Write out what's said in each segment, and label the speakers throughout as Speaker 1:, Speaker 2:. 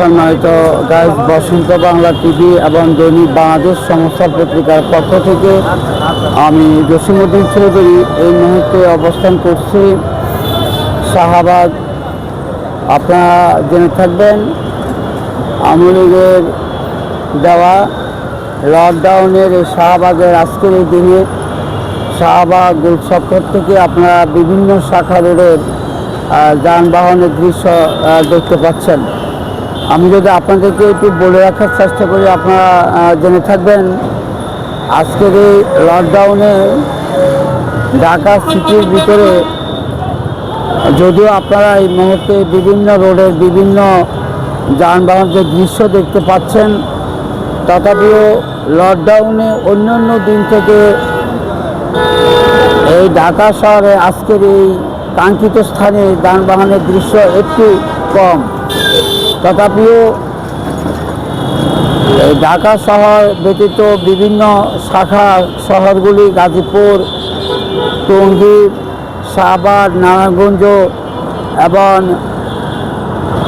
Speaker 1: সম্মানিত গাইজ বসন্ত বাংলা টিভি এবং দৈনিক বাংলাদেশ সংস্থার পত্রিকার পক্ষ থেকে আমি জসিমুদ্দিন চৌধুরী এই মুহূর্তে অবস্থান করছি। শাহাবাগ। আপনারা জেনে থাকবেন, আওয়ামী লীগের দেওয়া লকডাউনের এই শাহবাগের আজকের এই দিনে শাহবাগ গোলচক্কর থেকে আপনারা বিভিন্ন শাখা রোডের যানবাহনের দৃশ্য দেখতে পাচ্ছেন। আমি যদি আপনাদেরকে একটু বলে রাখার চেষ্টা করি, আপনারা জেনে থাকবেন, আজকের এই লকডাউনে ঢাকা সিটির ভিতরে যদিও আপনারা এই মুহূর্তে বিভিন্ন রোডের বিভিন্ন যানবাহনের দৃশ্য দেখতে পাচ্ছেন, তথাপিও লকডাউনে অন্য অন্য দিন থেকে এই ঢাকা শহরে আজকের এই কাঙ্ক্ষিত স্থানে যানবাহনের দৃশ্য একটু কম। তথাপিও ঢাকা শহর ব্যতীত বিভিন্ন শাখা শহরগুলি, গাজীপুর টঙ্গী শাহবাগ নারায়ণগঞ্জ এবং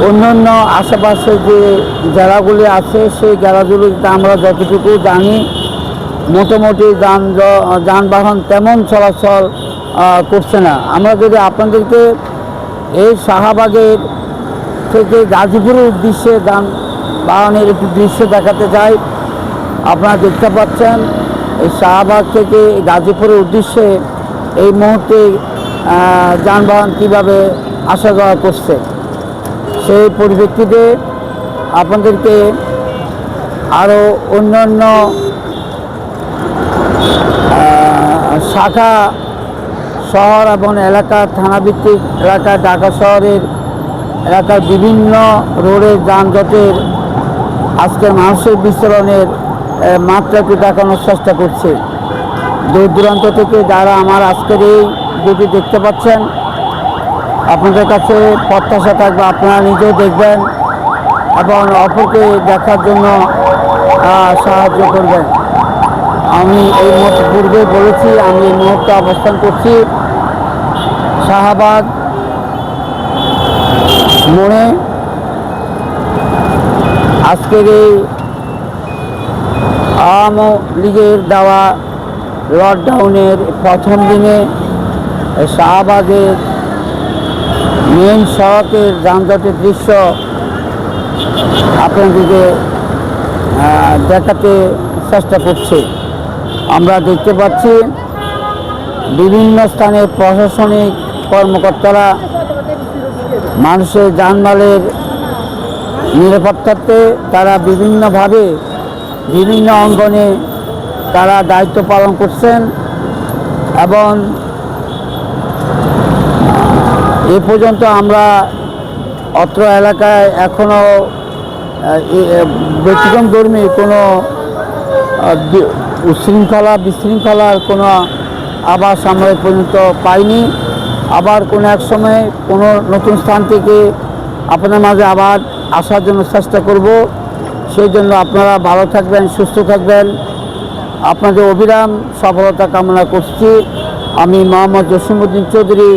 Speaker 1: অন্যান্য আশেপাশে যে জেলাগুলি আছে, সেই জেলাগুলিতে আমরা যতটুকু জানি, মোটামুটি যান যানবাহন তেমন চলাচল করছে না। আমরা যদি আপনাদেরকে এই শাহবাগের থেকে গাজীপুরের উদ্দেশ্যে যানবাহনের একটি দৃশ্য দেখাতে চাই আপনারা দেখতে পাচ্ছেন, এই শাহবাগ থেকে গাজীপুরের উদ্দেশ্যে এই মুহূর্তে যানবাহন কীভাবে আসা যাওয়া করছে, সেই পরিপ্রেক্ষিতে আপনাদেরকে আরও অন্যান্য শাখা, শহর এবং এলাকা, থানাভিত্তিক এলাকা, ঢাকা শহরের এলাকার বিভিন্ন রোডের যানজটের আজকের মানুষের বিচরণের আহ, মাত্রা একটু দেখানোর চেষ্টা করছে। দূর দূরান্ত থেকে যারা আমার আজকের এই ভিডিও দেখতে পাচ্ছেন আপনাদের কাছে প্রত্যাশা থাকবে আপনারা নিজেও দেখবেন এবং অপরকে দেখার জন্য সাহায্য করবেন। আমি এই মুহূর্তে পূর্বে বলেছি আমি এই মুহূর্তে অবস্থান করছি শাহবাগ মোড়ে আজকের এই আওয়ামী লীগের দেওয়া লকডাউনের প্রথম দিনে শাহবাগের মেন সড়কের যানজটের দৃশ্য আপনাদেরকে দেখাতে চেষ্টা করছে। আমরা দেখতে পাচ্ছি বিভিন্ন স্থানে প্রশাসনিক কর্মকর্তারা মানুষের জানমালের নিরাপত্তাতে তারা বিভিন্নভাবে বিভিন্ন অঙ্গনে তারা দায়িত্ব পালন করছেন এবং এ পর্যন্ত আমরা অত্র এলাকায় এখনও ব্যতিক্রম ধর্মী কোনো উশৃঙ্খলা, বিশৃঙ্খলার কোনো আবাস আমরা পর্যন্ত পাইনি। আবার কোনো এক সময় কোনো নতুন স্থান থেকে আপনার মাঝে আবার আসার জন্য চেষ্টা করব। সেই জন্য আপনারা ভালো থাকবেন, সুস্থ থাকবেন। আপনাদের অবিরাম সফলতা কামনা করছি। আমি মোহাম্মদ জসিমুদ্দিন চৌধুরী,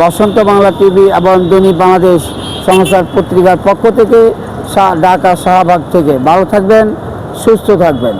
Speaker 1: বসন্ত বাংলা টিভি এবং দৈনিক বাংলাদেশ সংসার পত্রিকার পক্ষ থেকে ঢাকা শাহবাগ থেকে। ভালো থাকবেন, সুস্থ থাকবেন।